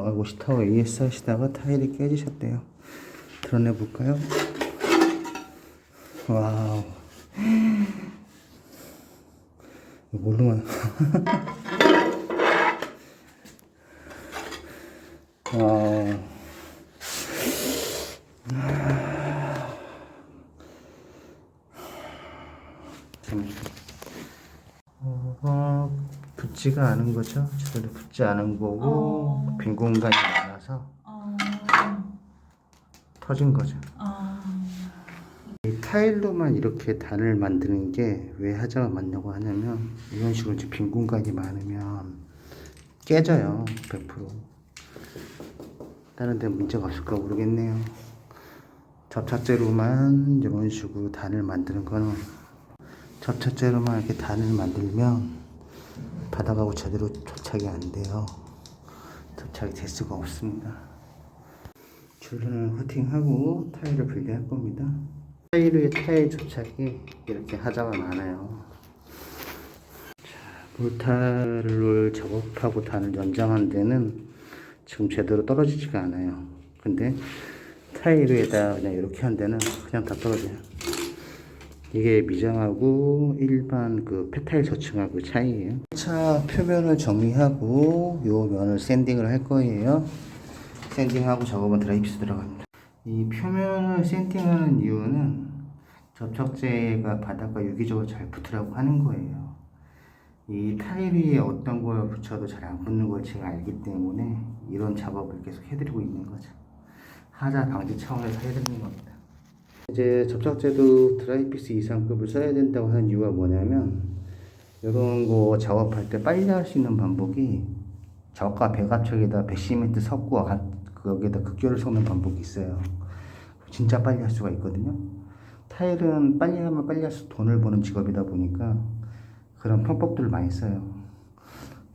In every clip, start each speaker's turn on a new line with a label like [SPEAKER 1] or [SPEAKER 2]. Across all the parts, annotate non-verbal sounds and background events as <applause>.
[SPEAKER 1] 아, 오시타워 AS 하시다가 타일이 깨지셨대요. 드러내 볼까요? 와우. 모르면. <laughs> 와우. 어, 붙지가 않은 거죠. 제대로 붙지 않은 거고
[SPEAKER 2] 어.
[SPEAKER 1] 빈 공간이 많아서
[SPEAKER 2] 어,
[SPEAKER 1] 터진 거죠.
[SPEAKER 2] 어,
[SPEAKER 1] 이 타일로만 이렇게 단을 만드는 게 왜 하자가 많냐고 하냐면 이런 식으로 이제 빈 공간이 많으면 깨져요 100% 다른 데 문제가 없을까 모르겠네요 접착제로만 이런 식으로 단을 만드는 거는 접착제로만 이렇게 단을 만들면 바닥하고 제대로 접착이 안 돼요 접착이 될 수가 없습니다 줄을 커팅하고 타일을 분리할 겁니다 타일 위에 타일 접착이 이렇게 하자가 많아요. 자, 몰타를 작업하고 단을 연장한 데는 지금 제대로 떨어지지가 않아요. 근데 타일 위에다 그냥 이렇게 한 데는 그냥 다 떨어져요. 이게 미장하고 일반 그 페타일 저층하고 차이예요. 차 표면을 정리하고 요 면을 샌딩을 할 거예요. 샌딩하고 작업은 드라이피스 들어갑니다. 이 표면을 샌딩하는 이유는 접착제가 바닥과 유기적으로 잘 붙으라고 하는 거예요. 이 타일 위에 어떤 걸 붙여도 잘 안 붙는 걸 제가 알기 때문에 이런 작업을 계속 해드리고 있는 거죠. 하자 방지 차원에서 해드리는 겁니다. 이제 접착제도 드라이피스 이상급을 써야 된다고 하는 이유가 뭐냐면 이런 거 작업할 때 빨리 할 수 있는 방법이 저가 배갑척에다 배시멘트 섞고 가- 거기에다 극결을 섞는 방법이 있어요. 진짜 빨리 할 수가 있거든요. 타일은 빨리 하면 빨리 할수록 돈을 버는 직업이다 보니까 그런 편법들을 많이 써요.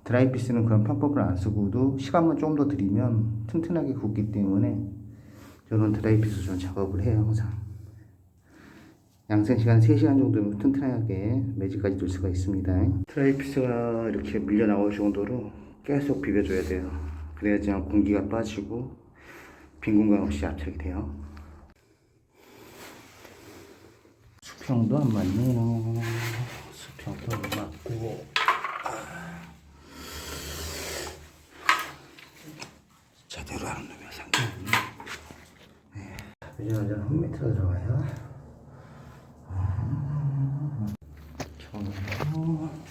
[SPEAKER 1] 드라이피스는 그런 편법을 안 쓰고도 시간만 조금 더 들이면 튼튼하게 굽기 때문에 저는 드라이피스 좀 작업을 해요 항상. 양생 시간 3시간 정도면 튼튼하게 매직까지 둘 수가 있습니다. 드라이피스가 이렇게 밀려 나올 정도로 계속 비벼줘야 돼요. 그래야지 공기가 빠지고 빈 공간 없이 압착이 돼요. 수평도 안 맞네요. 수평도 안 맞고. 제대로 하는 놈이야 상관없네. 네. 이제 완전 한 미터 들어가요. Oh.